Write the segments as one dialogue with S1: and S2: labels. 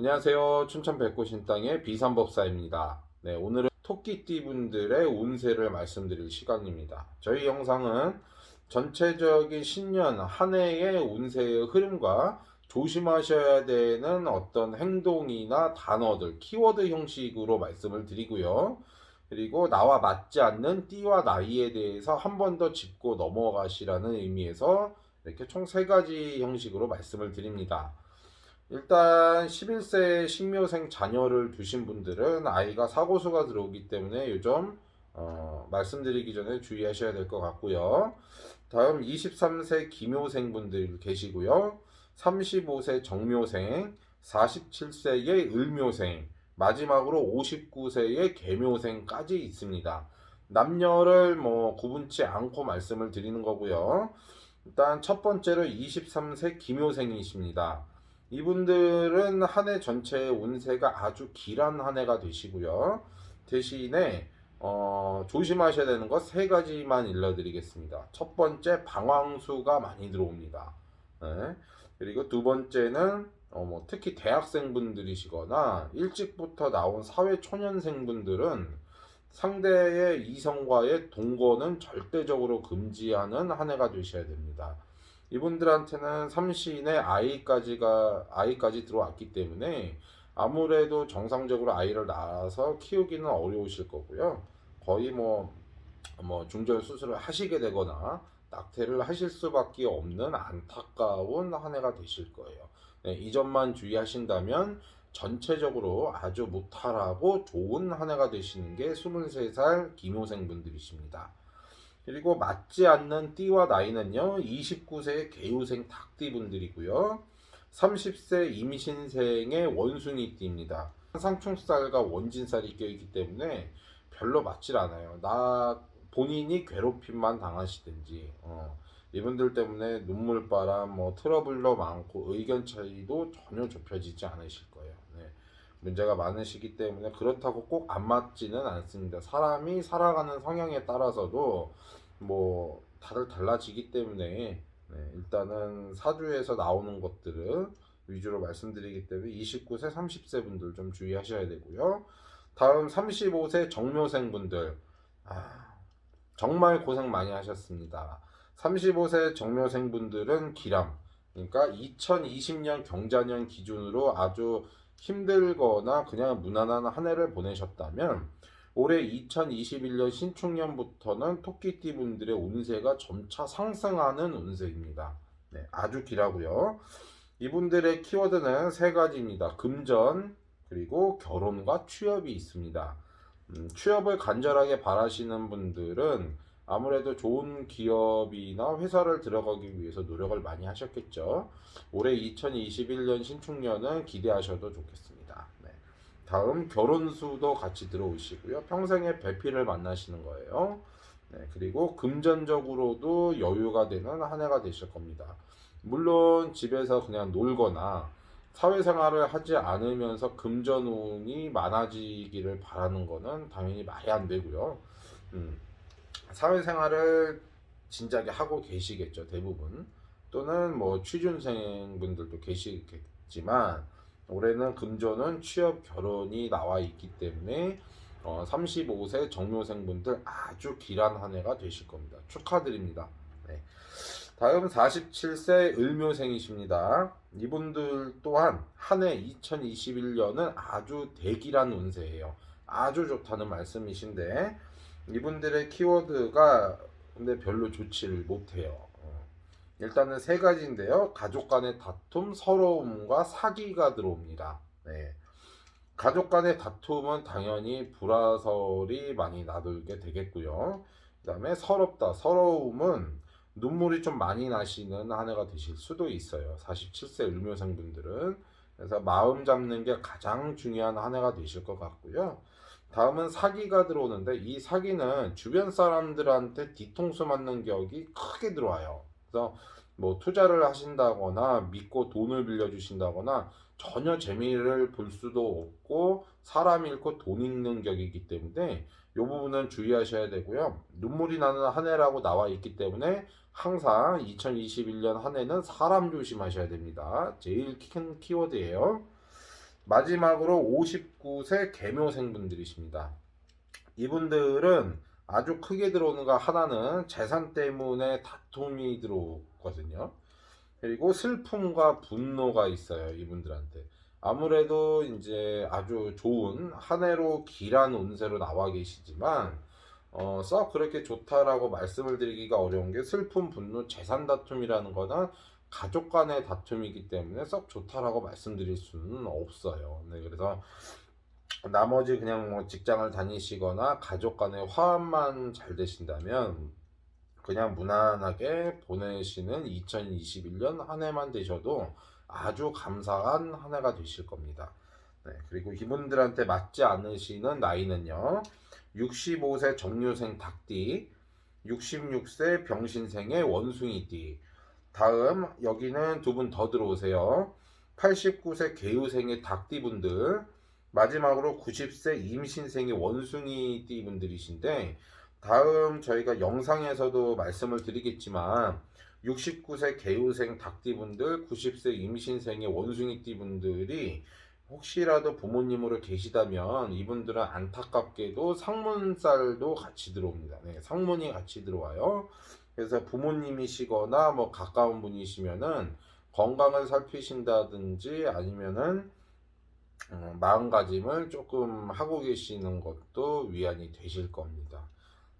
S1: 안녕하세요. 춘천 백고신땅의 비산법사입니다. 네, 오늘은 토끼띠 분들의 운세를 말씀드릴 시간입니다. 저희 영상은 전체적인 신년 한 해의 운세의 흐름과 조심하셔야 되는 어떤 행동이나 단어들, 키워드 형식으로 말씀을 드리고요. 그리고 나와 맞지 않는 띠와 나이에 대해서 한 번 더 짚고 넘어가시라는 의미에서 이렇게 총 세 가지 형식으로 말씀을 드립니다. 일단 11세 신묘생 자녀를 두신 분들은 아이가 사고수가 들어오기 때문에 요즘 어, 말씀드리기 전에 주의하셔야 될 것 같고요. 다음 23세 기묘생 분들 계시고요. 35세 정묘생, 47세의 을묘생, 마지막으로 59세의 개묘생까지 있습니다. 남녀를 뭐 구분치 않고 말씀을 드리는 거고요. 일단 첫 번째로 23세 기묘생이십니다. 이분들은 한 해 전체의 운세가 아주 길한 한 해가 되시고요. 대신에 어, 조심하셔야 되는 것 세 가지만 일러드리겠습니다. 첫 번째 방황수가 많이 들어옵니다. 네. 그리고 두 번째는 어, 뭐 특히 대학생분들이시거나 일찍부터 나온 사회 초년생분들은 상대의 이성과의 동거는 절대적으로 금지하는 한 해가 되셔야 됩니다. 이분들한테는 삼시인의 아이까지가 아이까지 들어왔기 때문에 아무래도 정상적으로 아이를 낳아서 키우기는 어려우실 거고요. 거의 뭐, 뭐 중절 수술을 하시게 되거나 낙태를 하실 수밖에 없는 안타까운 한 해가 되실 거예요. 네, 이 점만 주의하신다면 전체적으로 아주 무탈하고 좋은 한 해가 되시는 게 23살 기묘생 분들이십니다. 그리고 맞지 않는 띠와 나이는요, 29세의 개우생 닭띠 분들이고요, 30세 임신생의 원숭이 띠입니다. 상충살과 원진살이 껴있기 때문에 별로 맞질 않아요. 나 본인이 괴롭힘만 당하시든지, 어, 이분들 때문에 눈물바람, 뭐 트러블도 많고 의견 차이도 전혀 좁혀지지 않으실 거예요. 네. 문제가 많으시기 때문에 그렇다고 꼭 안 맞지는 않습니다. 사람이 살아가는 성향에 따라서도 뭐 다들 달라지기 때문에 네, 일단은 사주에서 나오는 것들은 위주로 말씀드리기 때문에 29세, 30세 분들 좀 주의하셔야 되고요. 다음 35세 정묘생 분들 아, 정말 고생 많이 하셨습니다. 35세 정묘생 분들은 기람 그러니까 2020년 경자년 기준으로 아주 힘들거나 그냥 무난한 한 해를 보내셨다면 올해 2021년 신축년부터는 토끼띠 분들의 운세가 점차 상승하는 운세입니다. 네, 아주 길하고요. 이분들의 키워드는 세 가지입니다. 금전 그리고 결혼과 취업이 있습니다. 음, 취업을 간절하게 바라시는 분들은 아무래도 좋은 기업이나 회사를 들어가기 위해서 노력을 많이 하셨겠죠. 올해 2021년 신축년은 기대하셔도 좋겠습니다. 네. 다음 결혼수도 같이 들어오시고요. 평생의 배필을 만나시는 거예요. 네. 그리고 금전적으로도 여유가 되는 한 해가 되실 겁니다. 물론 집에서 그냥 놀거나 사회생활을 하지 않으면서 금전운이 많아지기를 바라는 거는 당연히 말이 안 되고요. 음. 사회생활을 진작에 하고 계시겠죠 대부분 또는 뭐 취준생 분들도 계시겠지만 올해는 금전은 취업 결혼이 나와 있기 때문에 어, 35세 정묘생 분들 아주 길한 한 해가 되실 겁니다 축하드립니다 네. 다음 47세 을묘생이십니다 이분들 또한 한 해 2021년은 아주 대길한 운세예요 아주 좋다는 말씀이신데 이분들의 키워드가 근데 별로 좋지를 못해요. 어. 일단은 세 가지인데요. 가족 간의 다툼, 서러움과 사기가 들어옵니다. 네. 가족 간의 다툼은 당연히 불화설이 많이 나돌게 되겠고요. 그 다음에 서럽다. 서러움은 눈물이 좀 많이 나시는 한 해가 되실 수도 있어요. 47세 을묘생 분들은. 그래서 마음 잡는 게 가장 중요한 한 해가 되실 것 같고요. 다음은 사기가 들어오는데 이 사기는 주변 사람들한테 뒤통수 맞는 격이 크게 들어와요. 그래서 뭐 투자를 하신다거나 믿고 돈을 빌려주신다거나 전혀 재미를 볼 수도 없고 사람 잃고 돈 잃는 격이기 때문에 이 부분은 주의하셔야 되고요. 눈물이 나는 한 해라고 나와 있기 때문에 항상 2021년 한 해는 사람 조심하셔야 됩니다. 제일 큰 키워드예요. 마지막으로 59세 개묘생분들이십니다. 이분들은 아주 크게 들어오는 거 하나는 재산 때문에 다툼이 들어오거든요. 그리고 슬픔과 분노가 있어요, 이분들한테. 아무래도 이제 아주 좋은 한 해로 길한 운세로 나와 계시지만, 어, 썩 그렇게 좋다라고 말씀을 드리기가 어려운 게 슬픔, 분노, 재산 다툼이라는 거는 가족 간의 다툼이기 때문에 썩 좋다라고 말씀드릴 수는 없어요. 네, 그래서 나머지 그냥 뭐 직장을 다니시거나 가족 간의 화합만 잘 되신다면 그냥 무난하게 보내시는 2021년 한 해만 되셔도 아주 감사한 한 해가 되실 겁니다. 네, 그리고 이분들한테 맞지 않으시는 나이는요. 65세 정류생 닭띠, 66세 병신생의 원숭이띠. 다음 여기는 두 분 더 들어오세요. 89세 개우생의 닭띠분들. 마지막으로 90세 임신생의 원숭이 띠 분들이신데 다음 저희가 영상에서도 말씀을 드리겠지만 69세 개우생 닭띠 분들, 90세 임신생의 원숭이 띠 분들이 혹시라도 부모님으로 계시다면 이분들은 안타깝게도 상문살도 같이 들어옵니다. 네, 상문이 같이 들어와요. 그래서 부모님이시거나 뭐 가까운 분이시면은 건강을 살피신다든지 아니면은 어, 마음가짐을 조금 하고 계시는 것도 위안이 되실 겁니다.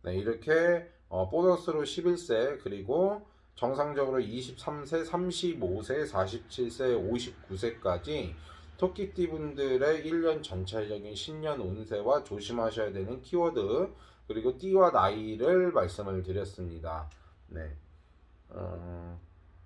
S1: 네, 이렇게 어, 보너스로 11세 그리고 정상적으로 23세, 35세, 47세, 59세까지 토끼띠 분들의 1년 전체적인 신년 운세와 조심하셔야 되는 키워드 그리고 띠와 나이를 말씀을 드렸습니다. 네. 어,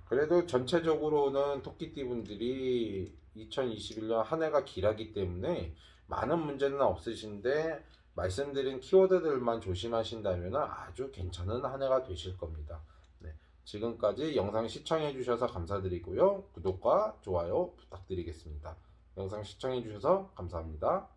S1: 그래도 전체적으로는 토끼띠 분들이 2021년 한 해가 길하기 때문에 많은 문제는 없으신데 말씀드린 키워드들만 조심하신다면 아주 괜찮은 한 해가 되실 겁니다. 네. 지금까지 영상 시청해 주셔서 감사드리고요. 구독과 좋아요 부탁드리겠습니다. 영상 시청해 주셔서 감사합니다.